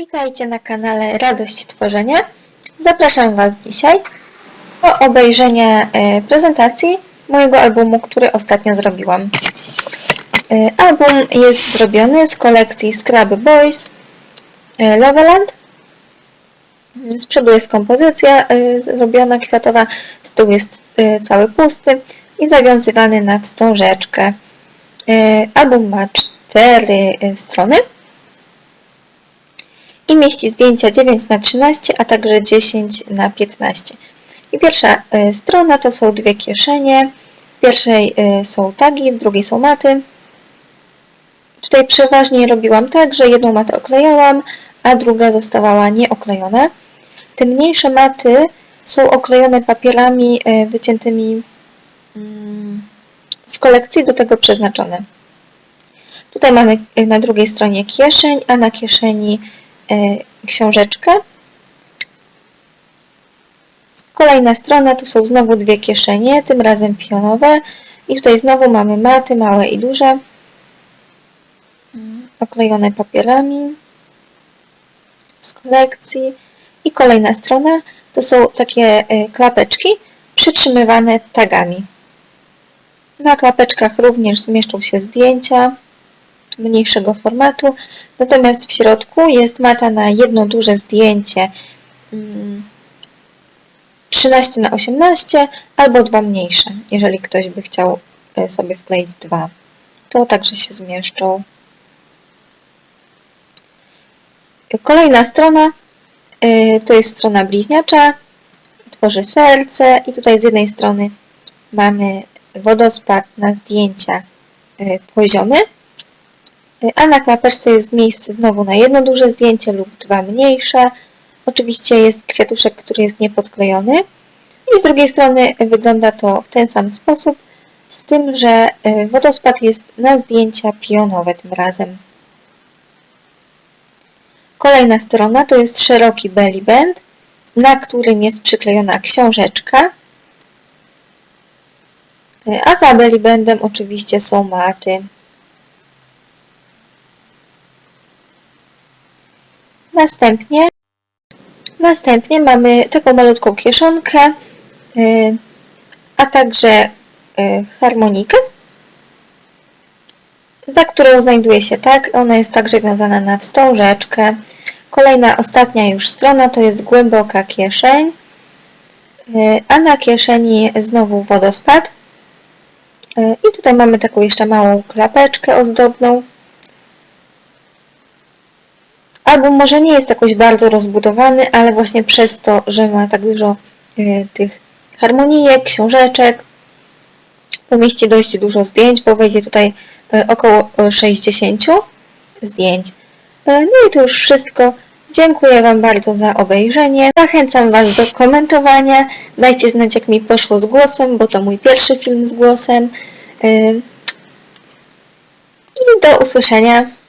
Witajcie na kanale Radość Tworzenia. Zapraszam Was dzisiaj do obejrzenia e, prezentacji mojego albumu, który ostatnio zrobiłam. E, Album jest zrobiony z kolekcji Scrub Boys e, Loveland. Z przodu jest kompozycja zrobiona kwiatowa, z tyłu jest cały pusty i zawiązywany na wstążeczkę. Album ma cztery strony i mieści zdjęcia 9 na 13, a także 10 na 15. I pierwsza y, strona to są dwie kieszenie. W pierwszej y, są tagi, w drugiej są maty. Tutaj przeważnie robiłam tak, że jedną matę oklejałam, a druga zostawała nieoklejona. Te mniejsze maty są oklejone papierami y, wyciętymi mm, z kolekcji do tego przeznaczone. Tutaj mamy na drugiej stronie kieszeń, a na kieszeni książeczkę. Kolejna strona to są znowu dwie kieszenie, tym razem pionowe. I tutaj znowu mamy maty, małe i duże, oklejone papierami z kolekcji. I kolejna strona to są takie y, klapeczki przytrzymywane tagami. Na klapeczkach również zmieszczą się zdjęcia mniejszego formatu, natomiast w środku jest mata na jedno duże zdjęcie mm, 13 na 18 albo dwa mniejsze, jeżeli ktoś by chciał e, sobie wkleić dwa. To także się zmieszczą. Kolejna strona e, to jest strona bliźniacza, tworzy serce i tutaj z jednej strony mamy wodospad na zdjęcia e, poziomy, a na klapeczce jest miejsce znowu na jedno duże zdjęcie lub dwa mniejsze. Oczywiście jest kwiatuszek, który jest niepodklejony. I z drugiej strony wygląda to w ten sam sposób, z tym, że y, wodospad jest na zdjęcia pionowe tym razem. Kolejna strona to jest szeroki belly band, na którym jest przyklejona książeczka, Y, a za belly bandem oczywiście są maty. Następnie, następnie mamy taką malutką kieszonkę, y, a także y, harmonikę, za którą znajduje się tak. Ona jest także wiązana na wstążeczkę. Kolejna, ostatnia już strona to jest głęboka kieszeń, y, a na kieszeni znowu wodospad. I tutaj mamy taką jeszcze małą klapeczkę ozdobną. Album może nie jest jakoś bardzo rozbudowany, ale właśnie przez to, że ma tak dużo y, tych harmonijek, książeczek, pomieści dość dużo zdjęć, bo wejdzie tutaj y, około 60 zdjęć. Y, no i to już wszystko. Dziękuję Wam bardzo za obejrzenie. Zachęcam Was do komentowania. Dajcie znać, jak mi poszło z głosem, bo to mój pierwszy film z głosem. I do usłyszenia.